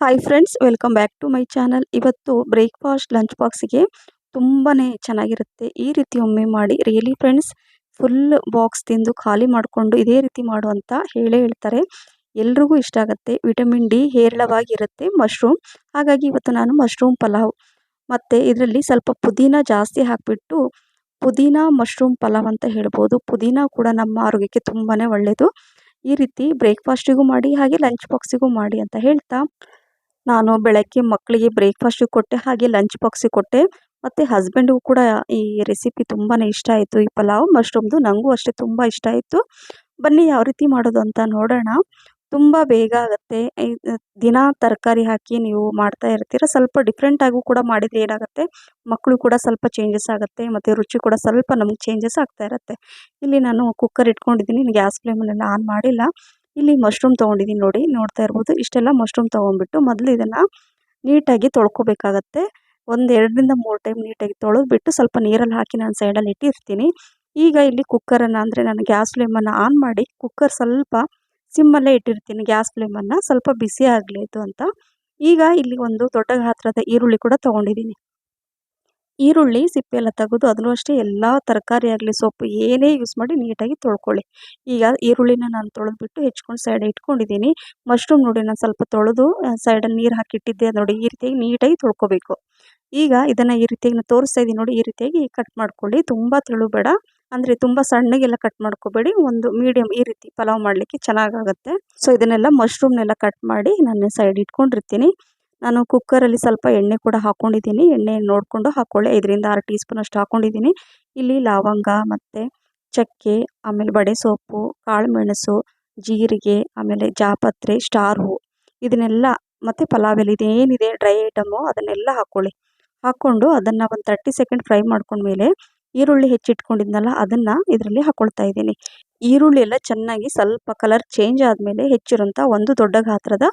Hi friends welcome back to my channel ಇವತ್ತು breakfast lunch ಬಾಕ್ಸಿಗೆ ತುಂಬಾ ಚೆನ್ನಾಗಿರುತ್ತೆ. ಈ ರೀತಿ ಒಮ್ಮೆ ಮಾಡಿ ರಿಯಲಿ ಫ್ರೆಂಡ್ಸ್ ಫುಲ್ ಬಾಕ್ಸ್ ತಿಂದು ಖಾಲಿ ಮಾಡಿಕೊಂಡು ಇದೇ ರೀತಿ ಮಾಡು ಅಂತ ಹೇಳೇ ಹೇಳ್ತಾರೆ. ಎಲ್ರಿಗೂ ಇಷ್ಟ ಆಗುತ್ತೆ. ವಿಟಮಿನ್ ಡಿ ಹೇರಳವಾಗಿರುತ್ತೆ ಮಶ್ರೂಮ್ ಹಾಗಾಗಿ ಇವತ್ತು ನಾನು ಮಶ್ರೂಮ್ ಪಲಾವ್. ಮತ್ತು ಇದರಲ್ಲಿ ಸ್ವಲ್ಪ ಪುದೀನ ಜಾಸ್ತಿ ಹಾಕಿಬಿಟ್ಟು ಪುದೀನ ಮಶ್ರೂಮ್ ಪಲಾವ್ ಅಂತ ಹೇಳ್ಬೋದು. ಪುದೀನ ಕೂಡ ನಮ್ಮ ಆರೋಗ್ಯಕ್ಕೆ ತುಂಬಾ ಒಳ್ಳೆಯದು ಈ ರೀತಿ ಬ್ರೇಕ್ಫಾಸ್ಟಿಗೂ ಮಾಡಿ, ಹಾಗೆ ಲಂಚ್ ಬಾಕ್ಸಿಗೂ ಮಾಡಿ ಅಂತ ಹೇಳ್ತಾ ನಾನು ಬೆಳಗ್ಗೆ ಮಕ್ಕಳಿಗೆ ಬ್ರೇಕ್ಫಾಸ್ಟಿಗೆ ಕೊಟ್ಟೆ, ಹಾಗೆ ಲಂಚ್ ಬಾಕ್ಸಿಗೆ ಕೊಟ್ಟೆ. ಮತ್ತು ಹಸ್ಬೆಂಡಿಗೂ ಕೂಡ ಈ ರೆಸಿಪಿ ತುಂಬಾ ಇಷ್ಟ ಆಯಿತು. ಈ ಪಲಾವ್ ಮಶ್ರೂಮ್ದು ನನಗೂ ಅಷ್ಟೇ ತುಂಬ ಇಷ್ಟ ಆಯಿತು. ಬನ್ನಿ ಯಾವ ರೀತಿ ಮಾಡೋದು ಅಂತ ನೋಡೋಣ. ತುಂಬ ಬೇಗ ಆಗುತ್ತೆ. ದಿನ ತರಕಾರಿ ಹಾಕಿ ನೀವು ಮಾಡ್ತಾ ಇರ್ತೀರ. ಸ್ವಲ್ಪ ಡಿಫ್ರೆಂಟಾಗೂ ಕೂಡ ಮಾಡಿದರೆ ಏನಾಗುತ್ತೆ? ಮಕ್ಕಳು ಕೂಡ ಸ್ವಲ್ಪ ಚೇಂಜಸ್ ಆಗುತ್ತೆ. ಮತ್ತು ರುಚಿ ಕೂಡ ಸ್ವಲ್ಪ ನಮ್ಗೆ ಚೇಂಜಸ್ ಆಗ್ತಾ ಇರುತ್ತೆ. ಇಲ್ಲಿ ನಾನು ಕುಕ್ಕರ್ ಇಟ್ಕೊಂಡಿದ್ದೀನಿ. ಗ್ಯಾಸ್ ಫ್ಲೇಮಲ್ಲೆಲ್ಲ ಆನ್ ಮಾಡಿಲ್ಲ. ಇಲ್ಲಿ ಮಶ್ರೂಮ್ ತೊಗೊಂಡಿದ್ದೀನಿ ನೋಡಿ, ನೋಡ್ತಾ ಇರ್ಬೋದು. ಇಷ್ಟೆಲ್ಲ ಮಶ್ರೂಮ್ ತೊಗೊಂಡ್ಬಿಟ್ಟು ಮೊದಲು ಇದನ್ನು ನೀಟಾಗಿ ತೊಳ್ಕೊಬೇಕಾಗತ್ತೆ. ಒಂದು ಎರಡರಿಂದ ಮೂರು ಟೈಮ್ ನೀಟಾಗಿ ತೊಳೆದ್ಬಿಟ್ಟು ಸ್ವಲ್ಪ ನೀರಲ್ಲಿ ಹಾಕಿ ನಾನು ಸೈಡಲ್ಲಿ ಇಟ್ಟಿರ್ತೀನಿ. ಈಗ ಇಲ್ಲಿ ಕುಕ್ಕರನ್ನು ಅಂದರೆ ನಾನು ಗ್ಯಾಸ್ ಫ್ಲೇಮನ್ನು ಆನ್ ಮಾಡಿ ಕುಕ್ಕರ್ ಸ್ವಲ್ಪ ಸಿಮ್ಮಲ್ಲೇ ಇಟ್ಟಿರ್ತೀನಿ ಗ್ಯಾಸ್ ಫ್ಲೇಮನ್ನು ಸ್ವಲ್ಪ ಬಿಸಿ ಆಗಲಿ ಅಂತ. ಈಗ ಇಲ್ಲಿ ಒಂದು ದೊಡ್ಡ ಗಾತ್ರದ ಈರುಳ್ಳಿ ಕೂಡ ತೊಗೊಂಡಿದ್ದೀನಿ ಈರುಳ್ಳಿ ಸಿಪ್ಪೆ ಎಲ್ಲ ತೆಗೆದು ಅದನ್ನು ಅಷ್ಟೇ ಎಲ್ಲ ತರಕಾರಿ ಆಗಲಿ, ಸೊಪ್ಪು ಏನೇ ಯೂಸ್ ಮಾಡಿ ನೀಟಾಗಿ ತೊಳ್ಕೊಳ್ಳಿ. ಈಗ ಈರುಳ್ಳಿನ ನಾನು ತೊಳೆದ್ಬಿಟ್ಟು ಹೆಚ್ಕೊಂಡು ಸೈಡ್ ಇಟ್ಕೊಂಡಿದ್ದೀನಿ ಮಶ್ರೂಮ್ ನೋಡಿ ನಾನು ಸ್ವಲ್ಪ ತೊಳೆದು ಸೈಡಲ್ಲಿ ನೀರು ಹಾಕಿಟ್ಟಿದ್ದೆ ನೋಡಿ ಈ ರೀತಿಯಾಗಿ ನೀಟಾಗಿ ತೊಳ್ಕೊಬೇಕು. ಈಗ ಇದನ್ನು ಈ ರೀತಿಯಾಗಿ ನಾನು ತೋರಿಸ್ತಾ ಇದ್ದೀನಿ ನೋಡಿ ಈ ರೀತಿಯಾಗಿ ಕಟ್ ಮಾಡ್ಕೊಳ್ಳಿ. ತುಂಬ ತೆಳು ಬೇಡ ಅಂದರೆ ತುಂಬ ಸಣ್ಣಗೆಲ್ಲ ಕಟ್ ಮಾಡ್ಕೋಬೇಡಿ. ಒಂದು ಮೀಡಿಯಮ್ ಈ ರೀತಿ ಪಲಾವ್ ಮಾಡಲಿಕ್ಕೆ ಚೆನ್ನಾಗಾಗುತ್ತೆ ಸೊ ಇದನ್ನೆಲ್ಲ ಮಶ್ರೂಮ್ನೆಲ್ಲ ಕಟ್ ಮಾಡಿ ನಾನು ಸೈಡ್ ಇಟ್ಕೊಂಡಿರ್ತೀನಿ. ನಾನು ಕುಕ್ಕರಲ್ಲಿ ಸ್ವಲ್ಪ ಎಣ್ಣೆ ಕೂಡ ಹಾಕ್ಕೊಂಡಿದ್ದೀನಿ ಎಣ್ಣೆ ನೋಡಿಕೊಂಡು ಹಾಕ್ಕೊಳ್ಳಿ ಐದರಿಂದ ಆರು ಟೀ ಸ್ಪೂನ್ ಅಷ್ಟು ಹಾಕ್ಕೊಂಡಿದ್ದೀನಿ ಇಲ್ಲಿ ಲವಂಗ ಮತ್ತು ಚಕ್ಕೆ, ಆಮೇಲೆ ಬಡೆ ಸೊಪ್ಪು ಕಾಳು ಮೆಣಸು ಜೀರಿಗೆ, ಆಮೇಲೆ ಜಾಪತ್ರೆ, ಸ್ಟಾರ್ ಹೂ ಇದನ್ನೆಲ್ಲ ಮತ್ತು ಪಲಾವ್ ಎಲೆ ಇದೇನಿದೆ ಡ್ರೈ ಐಟಮು ಅದನ್ನೆಲ್ಲ ಹಾಕ್ಕೊಳ್ಳಿ ಹಾಕ್ಕೊಂಡು ಅದನ್ನು ಒಂದು ತರ್ಟಿ ಸೆಕೆಂಡ್ ಫ್ರೈ ಮಾಡ್ಕೊಂಡ್ಮೇಲೆ ಈರುಳ್ಳಿ ಹೆಚ್ಚಿಟ್ಕೊಂಡಿದ್ನಲ್ಲ ಅದನ್ನು ಇದರಲ್ಲಿ ಹಾಕ್ಕೊಳ್ತಾ ಇದ್ದೀನಿ. ಈರುಳ್ಳಿ ಎಲ್ಲ ಚೆನ್ನಾಗಿ ಸ್ವಲ್ಪ ಕಲರ್ ಚೇಂಜ್ ಆದಮೇಲೆ ಹೆಚ್ಚಿರೋಂಥ ಒಂದು ದೊಡ್ಡ ಗಾತ್ರದ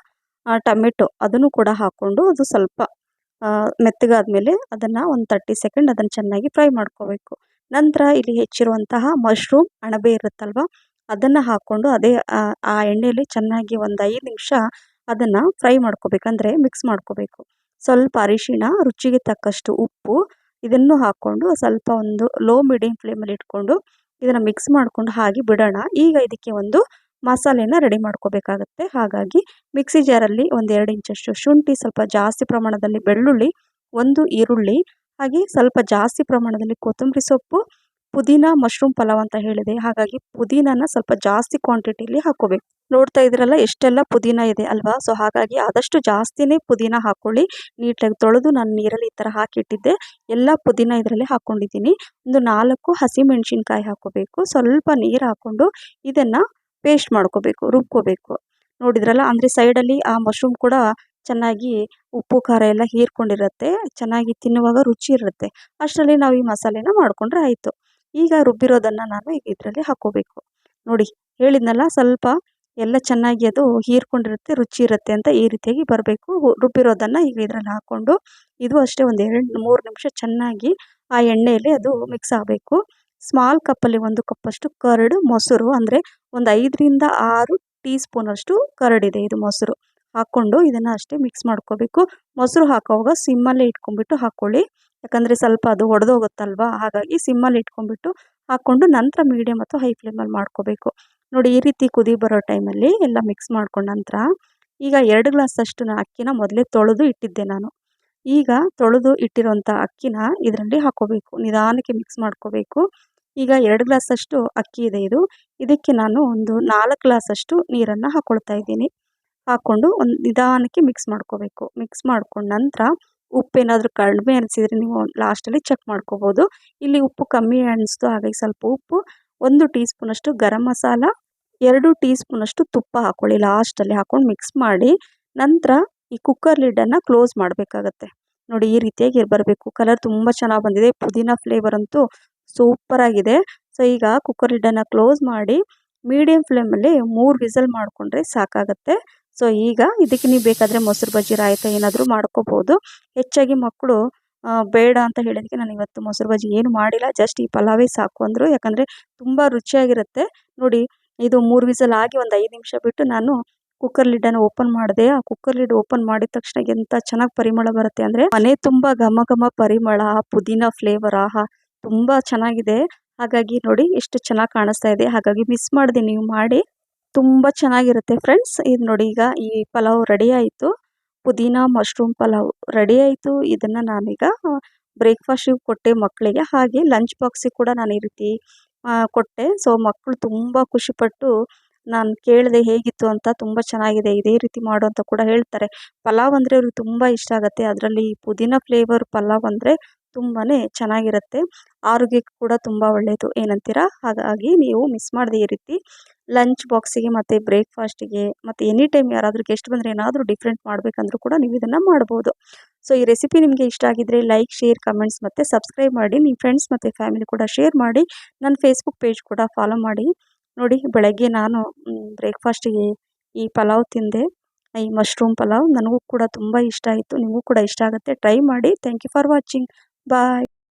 ಟೊಮೆಟೊ ಅದನ್ನು ಕೂಡ ಹಾಕ್ಕೊಂಡು ಅದು ಸ್ವಲ್ಪ ಮೆತ್ತಗಾದ್ಮೇಲೆ ಅದನ್ನು ಒಂದು ತರ್ಟಿ ಸೆಕೆಂಡ್ ಅದನ್ನು ಚೆನ್ನಾಗಿ ಫ್ರೈ ಮಾಡ್ಕೋಬೇಕು. ನಂತರ ಇಲ್ಲಿ ಹೆಚ್ಚಿರುವಂತಹ ಮಶ್ರೂಮ್ ಅಣಬೆ ಇರುತ್ತಲ್ವ, ಅದನ್ನು ಹಾಕ್ಕೊಂಡು ಅದೇ, ಆ ಎಣ್ಣೆಯಲ್ಲಿ ಚೆನ್ನಾಗಿ ಒಂದು ಐದು ನಿಮಿಷ ಅದನ್ನು ಫ್ರೈ ಮಾಡ್ಕೋಬೇಕಂದ್ರೆ ಮಿಕ್ಸ್ ಮಾಡ್ಕೋಬೇಕು. ಸ್ವಲ್ಪ ಅರಿಶಿಣ, ರುಚಿಗೆ ತಕ್ಕಷ್ಟು ಉಪ್ಪು ಇದನ್ನು ಹಾಕ್ಕೊಂಡು ಸ್ವಲ್ಪ ಒಂದು ಲೋ ಮೀಡಿಯಮ್ ಫ್ಲೇಮಲ್ಲಿ ಇಟ್ಕೊಂಡು ಇದನ್ನು ಮಿಕ್ಸ್ ಮಾಡಿಕೊಂಡು ಹಾಗೆ ಬಿಡೋಣ. ಈಗ ಇದಕ್ಕೆ ಒಂದು ಮಸಾಲೆನ ರೆಡಿ ಮಾಡ್ಕೋಬೇಕಾಗುತ್ತೆ. ಹಾಗಾಗಿ ಮಿಕ್ಸಿ ಜಾರಲ್ಲಿ ಒಂದು ಎರಡು ಇಂಚಷ್ಟು ಶುಂಠಿ, ಸ್ವಲ್ಪ ಜಾಸ್ತಿ ಪ್ರಮಾಣದಲ್ಲಿ ಬೆಳ್ಳುಳ್ಳಿ, ಒಂದು ಈರುಳ್ಳಿ, ಹಾಗೆ ಸ್ವಲ್ಪ ಜಾಸ್ತಿ ಪ್ರಮಾಣದಲ್ಲಿ ಕೊತ್ತಂಬರಿ ಸೊಪ್ಪು, ಪುದೀನ ಮಶ್ರೂಮ್ ಪಲಾವ್ ಅಂತ ಹೇಳಿದೆ. ಹಾಗಾಗಿ ಪುದೀನನ ಸ್ವಲ್ಪ ಜಾಸ್ತಿ ಕ್ವಾಂಟಿಟಿಲಿ ಹಾಕೋಬೇಕು ನೋಡ್ತಾ ಇದ್ರಲ್ಲ ಎಷ್ಟೆಲ್ಲ ಪುದೀನ ಇದೆ ಅಲ್ವಾ? ಸೊ ಹಾಗಾಗಿ ಆದಷ್ಟು ಜಾಸ್ತಿನೇ ಪುದೀನ ಹಾಕ್ಕೊಳ್ಳಿ. ನೀಟಾಗಿ ತೊಳೆದು ನಾನು ನೀರಲ್ಲಿ ಈ ಥರ ಹಾಕಿಟ್ಟಿದ್ದೆ. ಎಲ್ಲ ಪುದೀನ ಇದರಲ್ಲಿ ಹಾಕ್ಕೊಂಡಿದ್ದೀನಿ. ಒಂದು ನಾಲ್ಕು ಹಸಿಮೆಣಸಿನ್ಕಾಯಿ ಹಾಕೋಬೇಕು ಸ್ವಲ್ಪ ನೀರು ಹಾಕ್ಕೊಂಡು ಇದನ್ನು ಪೇಸ್ಟ್ ಮಾಡ್ಕೋಬೇಕು, ರುಬ್ಕೋಬೇಕು. ನೋಡಿದ್ರಲ್ಲ, ಅಂದರೆ ಸೈಡಲ್ಲಿ ಆ ಮಶ್ರೂಮ್ ಕೂಡ ಚೆನ್ನಾಗಿ ಉಪ್ಪು, ಖಾರ ಎಲ್ಲ ಹೀರ್ಕೊಂಡಿರುತ್ತೆ, ಚೆನ್ನಾಗಿ ತಿನ್ನುವಾಗ ರುಚಿ ಇರುತ್ತೆ. ಅಷ್ಟರಲ್ಲಿ ನಾವು ಈ ಮಸಾಲೆನ ಮಾಡಿಕೊಂಡ್ರೆ ಆಯಿತು. ಈಗ ರುಬ್ಬಿರೋದನ್ನು ನಾನು ಈಗ ಇದರಲ್ಲಿ ಹಾಕ್ಕೋಬೇಕು ನೋಡಿ, ಹೇಳಿದ್ನಲ್ಲ, ಸ್ವಲ್ಪ ಎಲ್ಲ ಚೆನ್ನಾಗಿ ಅದು ಹೀರ್ಕೊಂಡಿರುತ್ತೆ, ರುಚಿ ಇರುತ್ತೆ ಅಂತ ಈ ರೀತಿಯಾಗಿ ಬರಬೇಕು. ರುಬ್ಬಿರೋದನ್ನು ಈಗ ಇದರಲ್ಲಿ ಹಾಕ್ಕೊಂಡು, ಇದು ಅಷ್ಟೇ ಒಂದು ಎರಡು ಮೂರು ನಿಮಿಷ ಚೆನ್ನಾಗಿ ಆ ಎಣ್ಣೆಯಲ್ಲಿ ಅದು ಮಿಕ್ಸ್ ಆಗಬೇಕು. ಸ್ಮಾಲ್ ಕಪ್ಪಲ್ಲಿ ಒಂದು ಕಪ್ಪಷ್ಟು ಕರಡು ಮೊಸರು, ಅಂದರೆ ಒಂದು ಐದರಿಂದ ಆರು ಟೀ ಸ್ಪೂನಷ್ಟು ಕರಡಿದೆ ಇದು ಮೊಸರು. ಹಾಕ್ಕೊಂಡು ಇದನ್ನು ಅಷ್ಟೇ ಮಿಕ್ಸ್ ಮಾಡ್ಕೋಬೇಕು. ಮೊಸರು ಹಾಕೋವಾಗ ಸಿಮ್ಮಲ್ಲೇ ಇಟ್ಕೊಂಡ್ಬಿಟ್ಟು ಹಾಕ್ಕೊಳ್ಳಿ ಯಾಕಂದರೆ ಸ್ವಲ್ಪ ಅದು ಒಡೆದೋಗುತ್ತಲ್ವಾ? ಹಾಗಾಗಿ ಸಿಮ್ಮಲ್ಲಿ ಇಟ್ಕೊಂಡ್ಬಿಟ್ಟು ಹಾಕ್ಕೊಂಡು ನಂತರ ಮೀಡಿಯಮ್ ಅಥವಾ ಹೈ ಫ್ಲೇಮಲ್ಲಿ ಮಾಡ್ಕೋಬೇಕು. ನೋಡಿ, ಈ ರೀತಿ ಕುದಿ ಬರೋ ಟೈಮಲ್ಲಿ ಎಲ್ಲ ಮಿಕ್ಸ್ ಮಾಡ್ಕೊಂಡ ನಂತರ ಈಗ ಎರಡು ಗ್ಲಾಸಷ್ಟು ಅಕ್ಕಿನ ಮೊದಲೇ ತೊಳೆದು ಇಟ್ಟಿದ್ದೆ ನಾನು. ಈಗ ತೊಳೆದು ಇಟ್ಟಿರೋಂಥ ಅಕ್ಕಿನ ಇದರಲ್ಲಿ ಹಾಕೋಬೇಕು. ನಿಧಾನಕ್ಕೆ ಮಿಕ್ಸ್ ಮಾಡ್ಕೋಬೇಕು. ಈಗ ಎರಡು ಗ್ಲಾಸಷ್ಟು ಅಕ್ಕಿ ಇದೆ ಇದು. ಇದಕ್ಕೆ ನಾನು ಒಂದು ನಾಲ್ಕು ಗ್ಲಾಸಷ್ಟು ನೀರನ್ನು ಹಾಕ್ಕೊಳ್ತಾ ಇದ್ದೀನಿ. ಹಾಕ್ಕೊಂಡು ಒಂದು ನಿಧಾನಕ್ಕೆ ಮಿಕ್ಸ್ ಮಾಡ್ಕೋಬೇಕು. ಮಿಕ್ಸ್ ಮಾಡ್ಕೊಂಡ ನಂತರ ಉಪ್ಪೇನಾದರೂ ಕಡಿಮೆ ಅನಿಸಿದರೆ ನೀವು ಲಾಸ್ಟಲ್ಲಿ ಚೆಕ್ ಮಾಡ್ಕೋಬೋದು. ಇಲ್ಲಿ ಉಪ್ಪು ಕಮ್ಮಿ ಅನಿಸ್ತು ಹಾಗಾಗಿ ಸ್ವಲ್ಪ ಉಪ್ಪು, ಒಂದು ಟೀ ಸ್ಪೂನಷ್ಟು ಗರಂ ಮಸಾಲ, ಎರಡು ಟೀ ಸ್ಪೂನಷ್ಟು ತುಪ್ಪ ಹಾಕ್ಕೊಳ್ಳಿ ಲಾಸ್ಟಲ್ಲಿ ಹಾಕ್ಕೊಂಡು ಮಿಕ್ಸ್ ಮಾಡಿ ನಂತರ ಈ ಕುಕ್ಕರ್ ಲಿಡ್ಡನ್ನು ಕ್ಲೋಸ್ ಮಾಡಬೇಕಾಗತ್ತೆ. ನೋಡಿ ಈ ರೀತಿಯಾಗಿ ಬರಬೇಕು. ಕಲರ್ ತುಂಬ ಚೆನ್ನಾಗಿ ಬಂದಿದೆ. ಪುದೀನ ಫ್ಲೇವರ್ ಅಂತೂ ಸೂಪರಾಗಿದೆ ಸೊ ಈಗ ಕುಕ್ಕರ್ ಲಿಡ್ಡನ್ನು ಕ್ಲೋಸ್ ಮಾಡಿ ಮೀಡಿಯಮ್ ಫ್ಲೇಮಲ್ಲಿ ಮೂರು ವಿಸಲ್ ಮಾಡಿಕೊಂಡ್ರೆ ಸಾಕಾಗತ್ತೆ. ಸೊ ಈಗ ಇದಕ್ಕೆ ನೀವು ಬೇಕಾದರೆ ಮೊಸರು, ಬಜ್ಜಿ, ರಾಯ್ತ ಏನಾದರೂ ಮಾಡ್ಕೋಬೋದು. ಹೆಚ್ಚಾಗಿ ಮಕ್ಕಳು ಬೇಡ ಅಂತ ಹೇಳಿದಕ್ಕೆ ನಾನು ಇವತ್ತು ಮೊಸರು, ಬಜ್ಜಿ ಏನು ಮಾಡಿಲ್ಲ. ಜಸ್ಟ್ ಈ ಪಲಾವೇ ಸಾಕು ಅಂದರು. ಯಾಕಂದರೆ ತುಂಬ ರುಚಿಯಾಗಿರುತ್ತೆ. ನೋಡಿ, ಇದು ಮೂರು ವಿಸಲ್ ಆಗಿ ಒಂದು ಐದು ನಿಮಿಷ ಬಿಟ್ಟು ನಾನು ಕುಕ್ಕರ್ ಲಿಡ್ಡನ್ನು ಓಪನ್ ಮಾಡಿದೆ. ಆ ಕುಕ್ಕರ್ ಲಿಡ್ ಓಪನ್ ಮಾಡಿದ ತಕ್ಷಣ ಎಂತ ಚೆನ್ನಾಗಿ ಪರಿಮಳ ಬರುತ್ತೆ ಅಂದರೆ ಮನೆ ತುಂಬ ಘಮ ಘಮ ಪರಿಮಳ, ಪುದೀನ ಫ್ಲೇವರ್ ಆಹಾ ತುಂಬ ಚೆನ್ನಾಗಿದೆ. ಹಾಗಾಗಿ ನೋಡಿ ಎಷ್ಟು ಚೆನ್ನಾಗಿ ಕಾಣಿಸ್ತಾ ಇದೆ. ಹಾಗಾಗಿ ಮಿಸ್ ಮಾಡಿದೆ ನೀವು ಮಾಡಿ. ತುಂಬ ಚೆನ್ನಾಗಿರುತ್ತೆ ಫ್ರೆಂಡ್ಸ್ ಇದು ನೋಡಿ ಈಗ ಈ ಪಲಾವ್ ರೆಡಿ ಆಯಿತು. ಪುದೀನ ಮಶ್ರೂಮ್ ಪಲಾವ್ ರೆಡಿ ಆಯಿತು. ಇದನ್ನು ನಾನೀಗ ಬ್ರೇಕ್ಫಾಸ್ಟಿಗೆ ಕೊಟ್ಟೆ ಮಕ್ಕಳಿಗೆ ಹಾಗೆ ಲಂಚ್ ಬಾಕ್ಸಿಗೆ ಕೂಡ ನಾನು ಈ ರೀತಿ ಕೊಟ್ಟೆ. ಸೊ ಮಕ್ಕಳು ತುಂಬ ಖುಷಿಪಟ್ಟು ನಾನು ಕೇಳಿದೆ ಹೇಗಿತ್ತು ಅಂತ ತುಂಬ ಚೆನ್ನಾಗಿದೆ, ಇದೇ ರೀತಿ ಮಾಡು ಅಂತ ಕೂಡ ಹೇಳ್ತಾರೆ. ಪಲಾವ್ ಅಂದರೆ ಅವ್ರಿಗೆ ತುಂಬ ಇಷ್ಟ ಆಗುತ್ತೆ. ಅದರಲ್ಲಿ ಪುದೀನ ಫ್ಲೇವರ್ ಪಲಾವ್ ಅಂದರೆ ತುಂಬಾ ಚೆನ್ನಾಗಿರುತ್ತೆ. ಆರೋಗ್ಯಕ್ಕೆ ಕೂಡ ತುಂಬ ಒಳ್ಳೆಯದು ಏನಂತೀರಾ? ಹಾಗಾಗಿ ನೀವು ಮಿಸ್ ಮಾಡದೆ ಈ ರೀತಿ ಲಂಚ್ ಬಾಕ್ಸಿಗೆ ಮತ್ತು ಬ್ರೇಕ್ಫಾಸ್ಟಿಗೆ ಮತ್ತು ಎನಿ ಟೈಮ್ ಯಾರಾದರೂ ಗೆಸ್ಟ್ ಬಂದರೆ ಏನಾದರೂ ಡಿಫ್ರೆಂಟ್ ಮಾಡಬೇಕಂದ್ರೂ ಕೂಡ ನೀವು ಇದನ್ನು ಮಾಡ್ಬೋದು. ಸೊ ಈ ರೆಸಿಪಿ ನಿಮಗೆ ಇಷ್ಟ ಆಗಿದ್ದರೆ ಲೈಕ್ ಶೇರ್ ಕಮೆಂಟ್ಸ್ ಮತ್ತು ಸಬ್ಸ್ಕ್ರೈಬ್ ಮಾಡಿ ನಿಮ್ಮ ಫ್ರೆಂಡ್ಸ್ ಮತ್ತು ಫ್ಯಾಮಿಲಿ ಕೂಡ ಶೇರ್ ಮಾಡಿ ನನ್ನ ಫೇಸ್ಬುಕ್ ಪೇಜ್ ಕೂಡ ಫಾಲೋ ಮಾಡಿ. ನೋಡಿ, ಬೆಳಗ್ಗೆ ನಾನು ಬ್ರೇಕ್ಫಾಸ್ಟಿಗೆ ಈ ಪಲಾವ್ ತಿಂದೆ. ಈ ಮಶ್ರೂಮ್ ಪಲಾವ್ ನನಗೂ ಕೂಡ ತುಂಬ ಇಷ್ಟ ಆಯಿತು. ನಿಮಗೂ ಕೂಡ ಇಷ್ಟ ಆಗುತ್ತೆ. ಟ್ರೈ ಮಾಡಿ. Thank you for watching. Bye.